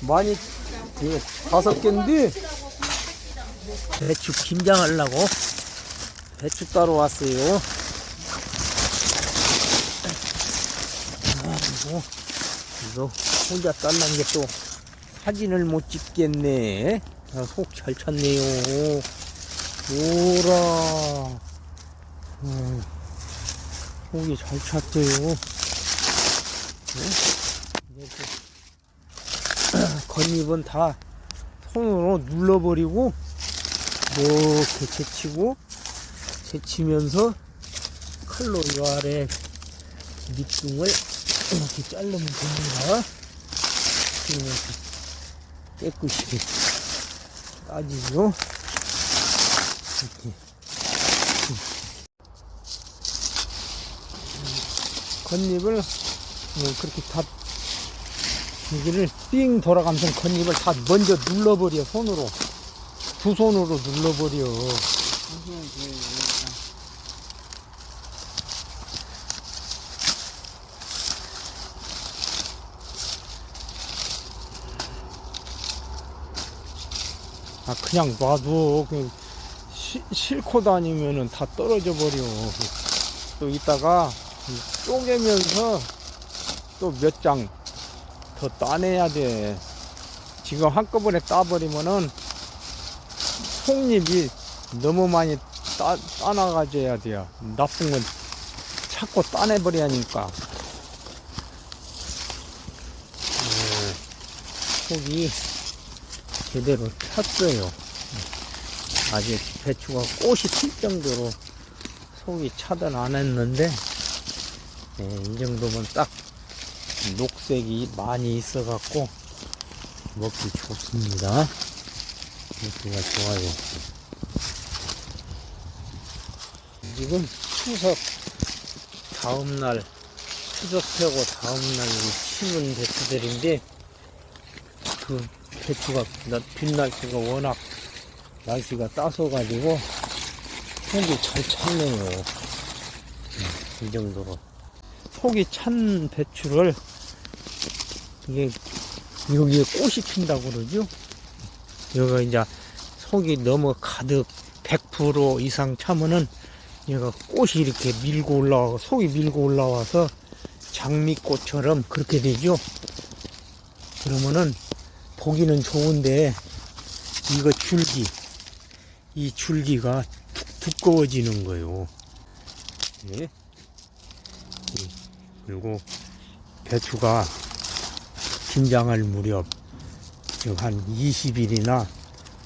많이 그 다섯 개인데 배추 김장하려고 배추 따러 왔어요. 아이고 이거 혼자 딸란 게또 사진을 못 찍겠네. 아, 속잘 찼네요. 오라. 음, 속이 잘 찼어요. 네? 겉잎은 다 손으로 눌러버리고 이렇게 제치고 제치면서 칼로 이 아래 밑둥을 이렇게 자르면 됩니다. 이렇게 깨끗이 따지죠. 이렇게 겉잎을 뭐 그렇게 다 여기를 삥 돌아가면서 겉잎을 다 먼저 눌러버려 손으로. 두 손으로 눌러버려. 아 그냥 놔도 그 시- 싣고 다니면은 다 떨어져 버려. 또 이따가 쪼개면서 또 몇 장 더 따내야 돼. 지금 한꺼번에 따버리면은 속잎이 너무 많이 따, 따나가져야 돼요. 나쁜 건 자꾸 따내버려야 하니까. 네, 속이 제대로 찼어요. 아직 배추가 꽃이 필 정도로 속이 차든 안 했는데, 네, 이 정도면 딱 녹색이 많이 있어갖고 먹기 좋습니다. 먹기가 좋아요. 지금 추석 다음날 추석 펴고 다음날 심은 배추들인데 그 배추가 나- 빗날씨가 워낙 날씨가 따서가지고 속이 잘 찼네요. 음, 이 정도로 속이 찬 배추를 이게 여기에 꽃이 핀다고 그러죠. 여기가 이제 속이 너무 가득 100% 이상 차면은 얘가 꽃이 이렇게 밀고 올라와 속이 밀고 올라와서 장미꽃처럼 그렇게 되죠. 그러면은 보기는 좋은데 이거 줄기 이 줄기가 두- 두꺼워지는 거예요. 예. 이- 그리고 배추가 김장할 무렵 한 20일이나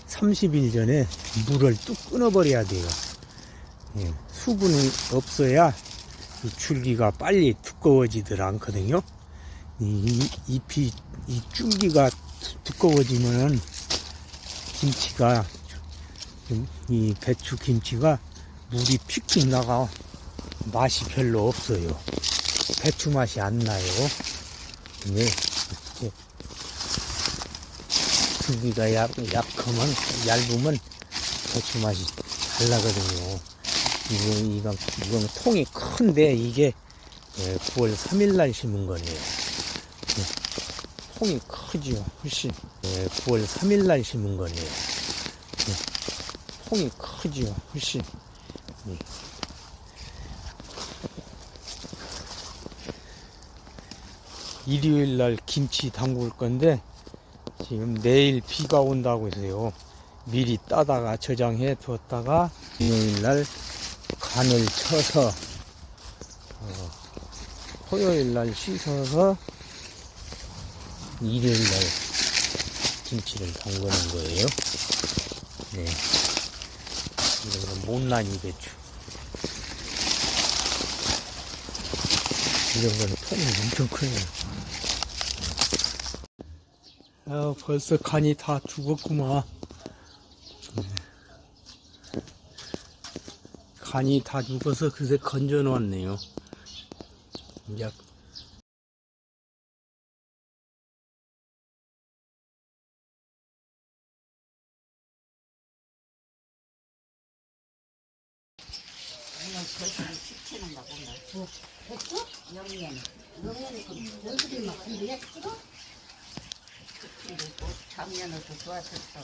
30일 전에 물을 뚝 끊어버려야 돼요. 예, 수분이 없어야 이 줄기가 빨리 두꺼워지들 않거든요. 이, 이 잎이 이 줄기가 두- 두꺼워지면은 김치가 좀이 배추 김치가 물이 픽픽 나가 맛이 별로 없어요. 배추 맛이 안 나요. 네, 줄기가 약, 약하면 얇으면 배추 맛이 잘 나거든요. 이거 이거 이건 통이 큰데 이게 예, 9월 3일 날 심은 거네요. 예, 통이 크지요, 훨씬. 예, 9월 3일 날 심은 거네요. 예, 통이 크지요, 훨씬. 일요일 날 김치 담글 건데 지금 내일 비가 온다고 해서요. 미리 따다가 저장해 두었다가 금요일 날 간을 쳐서 어, 토요일 날 씻어서 일요일 날 김치를 담그는 거예요. 네. 이런 건 못난이 배추. 이런 거는 통이 엄청 크네요. 아, 벌써 간이 다 죽었구만. 네. 간이 다 죽어서 그새 건져 놓았네요. 됐어? 영년. 영년이 그 연습이 막 근데 찍어? 작년에도 좋았었어.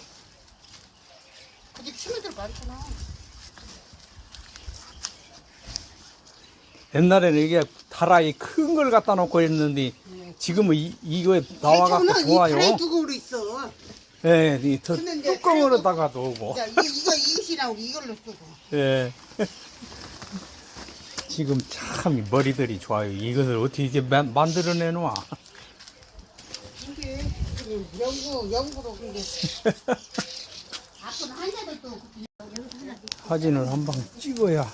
근데 친구들 많잖아. 옛날에는 이게 다라이 큰 걸 갖다 놓고 했는데 지금은 이, 이거에 나와갖고 좋아요. 이 두고로 있어. 예, 이 근데 이제 뚜껑으로다가도 오고. 야, 이거, 이거 이것이라고 이걸로 쓰고. 예. 지금 참 머리들이 좋아요. 이것을 어떻게 이제 만- 만들어내놓아. 이게 지금 그게. 앞은 한 잔을 또 사진을 한 방 찍어야.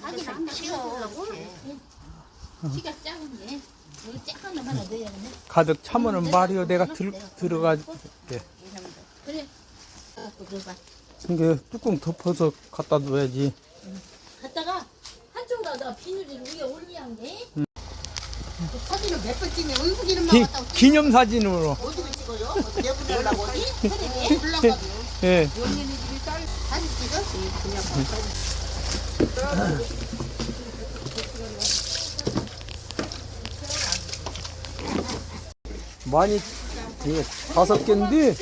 하긴 안 치워. 키가 작은데 여기 작은 놈 하나 넣어야겠네. 가득 차면은 말이요. 내가 들, 들어가. 예. 그래. 갖고 들어가. 이게 뚜껑 덮어서 갖다 둬야지. 갔다가 한쪽으로다가 비닐을 위에 올리는 게 사진을 몇 번 찍냐? 얼굴 이름만 기, 갖다 기념사진으로. 어디로 찍어요? 어디 내보내려고 어디? 텔레비? 불러가지고. 예. 연예인이 집이 딸 사진 찍어? 그냥 많이, 이게 다섯 개인데,